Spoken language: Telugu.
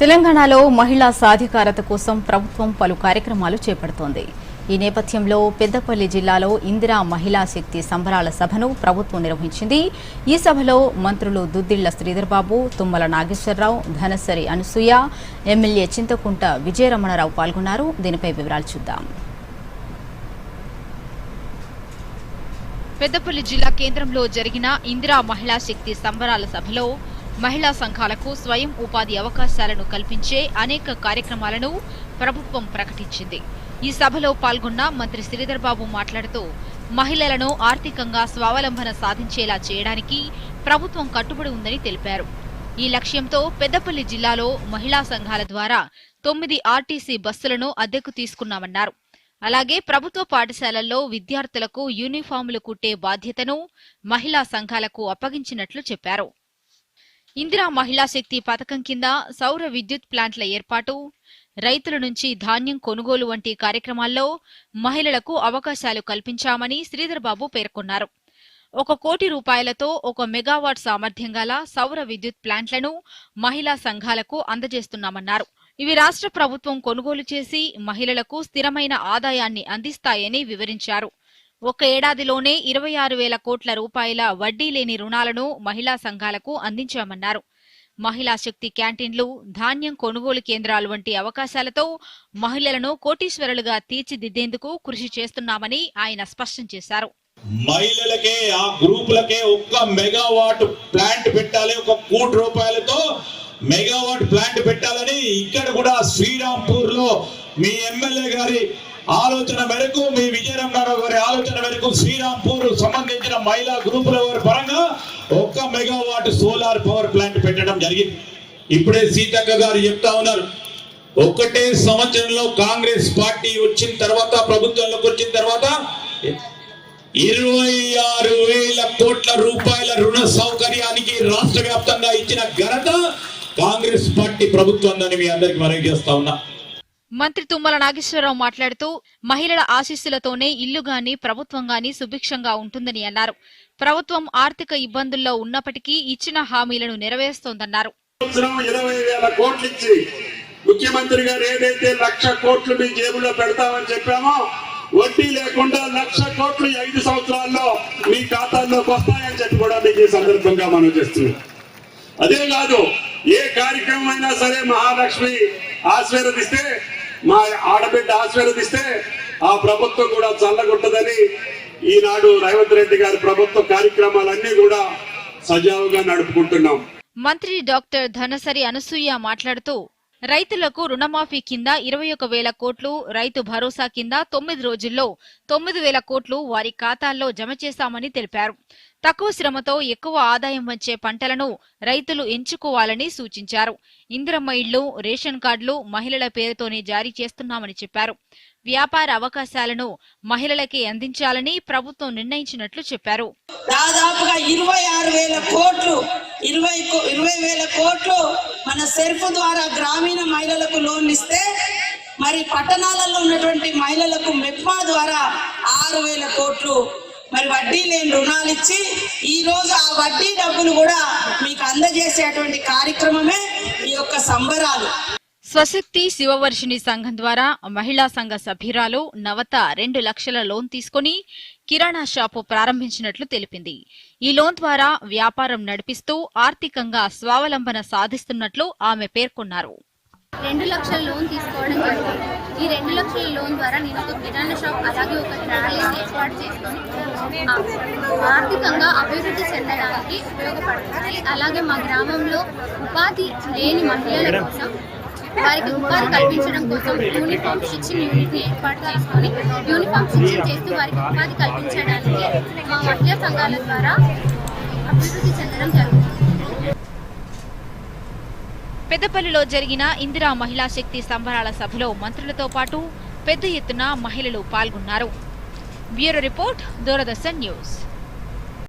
తెలంగాణలో మహిళా సాధికారత కోసం ప్రభుత్వం పలు కార్యక్రమాలు చేపడుతోంది. ఈ నేపథ్యంలో పెద్దపల్లి జిల్లాలో ఇందిరా మహిళా శక్తి సంబరాల సభను ప్రభుత్వం నిర్వహించింది. ఈ సభలో మంత్రులు దుద్దిళ్ళ శ్రీధర్బాబు తుమ్మల నాగేశ్వరరావు ధనసరి అనసూయ ఎమ్మెల్యే చింతకుంట విజయరమణరావు పాల్గొన్నారు. దీనిపై వివరాలు చూద్దాం. పెద్దపల్లి జిల్లా కేంద్రంలో జరిగిన ఇందిరా మహిళా శక్తి సంబరాల సభలో మహిళా సంఘాలకు స్వయం ఉపాధి అవకాశాలను కల్పించే అనేక కార్యక్రమాలను ప్రభుత్వం ప్రకటించింది. ఈ సభలో పాల్గొన్న మంత్రి శ్రీధర్ బాబు మాట్లాడుతూ మహిళలను ఆర్థికంగా స్వావలంబన సాధించేలా చేయడానికి ప్రభుత్వం కట్టుబడి ఉందని తెలిపారు. ఈ లక్ష్యంతో పెద్దపల్లి జిల్లాలో మహిళా సంఘాల ద్వారా తొమ్మిది ఆర్టీసీ బస్సులను అద్దెకు తీసుకున్నామన్నారు. అలాగే ప్రభుత్వ పాఠశాలల్లో విద్యార్థులకు యూనిఫామ్లు కుట్టే బాధ్యతను మహిళా సంఘాలకు అప్పగించినట్లు చెప్పారు. ఇందిరా మహిళా శక్తి పథకం కింద సౌర విద్యుత్ ప్లాంట్ల ఏర్పాటు రైతుల నుంచి ధాన్యం కొనుగోలు వంటి కార్యక్రమాల్లో మహిళలకు అవకాశాలు కల్పించామని శ్రీధర్బాబు పేర్కొన్నారు. ఒక కోటి రూపాయలతో ఒక మెగావాట్ సామర్థ్యం గల సౌర విద్యుత్ ప్లాంట్లను మహిళా సంఘాలకు అందజేస్తున్నామన్నారు. ఇవి రాష్ట్ర ప్రభుత్వం కొనుగోలు చేసి మహిళలకు స్థిరమైన ఆదాయాన్ని అందిస్తాయని వివరించారు. ఒక ఏడాదిలోనే ఇరవై ఆరు వేల కోట్ల రూపాయల వడ్డీ లేని రుణాలను మహిళా సంఘాలకు అందించామన్నారు. మహిళా శక్తి క్యాంటీన్లు ధాన్యం కొనుగోలు కేంద్రాలు వంటి అవకాశాలతో మహిళలను కోటీశ్వరులుగా తీర్చిదిద్దేందుకు కృషి చేస్తున్నామని ఆయన స్పష్టం చేశారు. మహిళలకే ఆ గ్రూపులకే ఒక్క మెగావాట్ ప్లాంట్ పెట్టాలి ఒక కోటి రూపాయలతో మెగావాట్ ప్లాంట్ పెట్టాలని ఇక్కడ కూడా శ్రీరాంపూర్లో మీ ఎమ్మెల్యే గారి ఆలోచన మేరకు మీ విజయనగరం గారి ఆలోచన మేరకు శ్రీరాంపూర్ సంబంధించిన మహిళా గ్రూపుల వారి పరంగా ఒక్క మెగావాట్ సోలార్ పవర్ ప్లాంట్ పెట్టడం జరిగింది. ఇప్పుడే సీతక్క గారు చెప్తా ఉన్నారు. ఒకటే సంవత్సరంలో కాంగ్రెస్ పార్టీ వచ్చిన తర్వాత ప్రభుత్వంలోకి వచ్చిన తర్వాత ఇరవై ఆరు వేల కోట్ల రూపాయల రుణ సౌకర్యానికి రాష్ట్ర వ్యాప్తంగా ఇచ్చిన ఘనత కాంగ్రెస్ పార్టీ ప్రభుత్వం మీ అందరికి మనవి చేస్తా ఉన్నా. మంత్రి తుమ్మల నాగేశ్వరరావు మాట్లాడుతూ మహిళల ఆశీస్సులతోనే ఇల్లు గాని ప్రభుత్వం గాని సుభిక్షంగా ఉంటుందని అన్నారు. ప్రభుత్వం ఆర్థిక ఇబ్బందుల్లో ఉన్నప్పటికీ ఇచ్చిన హామీలను నెరవేరుస్తోందన్నారు. ముఖ్యమంత్రి గారు ఏదైతే లక్ష కోట్లు మీ జేబులో పెడతామని చెప్పామో వడ్డీ లేకుండా లక్ష కోట్లు ఐదు సంవత్సరాల్లో మీ ఖాతాల్లోకి వస్తాయని చెప్పి కూడా మీకు ఈ సందర్భంగా మనం చేస్తున్నాం. అదే కాదు ఏ కార్యక్రమం అయినా సరే మహాలక్ష్మి ఆశీర్వదిస్తే మా ఆడబిడ్డ ఆశీర్వదిస్తే ఆ ప్రభుత్వం కూడా చల్లగొట్టదని ఈనాడు రేవంత్ రెడ్డి గారి ప్రభుత్వ కార్యక్రమాలన్నీ కూడా సజావుగా నడుపుకుంటున్నాం. మంత్రి డాక్టర్ ధనసరి అనసూయ మాట్లాడుతూ రైతులకు రుణమాఫీ కింద ఇరవై ఒక వేల కోట్లు రైతు భరోసా కింద తొమ్మిది రోజుల్లో తొమ్మిది వేల కోట్లు వారి ఖాతాల్లో జమ చేశామని తెలిపారు. తక్కువ శ్రమతో ఎక్కువ ఆదాయం వచ్చే పంటలను రైతులు ఎంచుకోవాలని సూచించారు. ఇందిరమ్మ ఇళ్ళు రేషన్ కార్డులు మహిళల పేరుతోనే జారీ చేస్తున్నామని చెప్పారు. వ్యాపార అవకాశాలను మహిళలకి అందించాలని ప్రభుత్వం నిర్ణయించినట్లు చెప్పారు. దాదాపుగా ఇరవై ఆరు వేల కోట్లు ఇరవై ఇరవై వేల కోట్లు మన సెర్ఫ్ ద్వారా గ్రామీణ మహిళలకు లోన్ ఇస్తే మరి పట్టణాలలో ఉన్నటువంటి మహిళలకు మెప్మా ద్వారా ఆరు వేల కోట్లు మరి వడ్డీ లేని రుణాలు ఇచ్చి ఈ రోజు ఆ వడ్డీ డబ్బులు కూడా మీకు అందజేసేటువంటి కార్యక్రమమే ఈ యొక్క సంబరాలు. స్వశక్తి శివవర్షిణి సంఘం ద్వారా మహిళా సంఘ సభ్యురాలు నవత రెండు లక్షల లోన్ తీసుకుని కిరాణా షాపు ప్రారంభించినట్లు తెలిపింది. ఈ లోన్ ద్వారా వ్యాపారం నడిపిస్తూ ఆర్థికంగా స్వావలంబన సాధిస్తున్నట్లు ఆమె పేర్కొన్నారు. రెండు లక్షల లోన్ తీసుకోవడం జరిగింది. ఈ రెండు లక్షల లోన్ ద్వారా నేను ఒక కిరాణా షాప్ అలాగే ఒక ట్రాలీని ఏర్పాటు చేసుకొని ఆర్థికంగా అభివృద్ధి చెందడానికి ఉపయోగపడుతున్నాయి అలాగే మా గ్రామంలో ఉపాధి లేని మహిళల కోసం వారికి ఉపాధి కల్పించడం కోసం యూనిఫామ్ స్టిచ్చింగ్ యూనిట్ని ఏర్పాటు చేసుకొని యూనిఫామ్ స్టిచ్చింగ్ చేస్తూ వారికి ఉపాధి కల్పించడానికి మా మహిళా సంఘాల ద్వారా అభివృద్ధి చెందడం జరుగుతుంది. పెద్దపల్లిలో జరిగిన ఇందిరా మహిళా శక్తి సంబరాల సభలో మంత్రులతో పాటు పెద్ద ఎత్తున మహిళలు పాల్గొన్నారు. Bureau report Doordarshan news.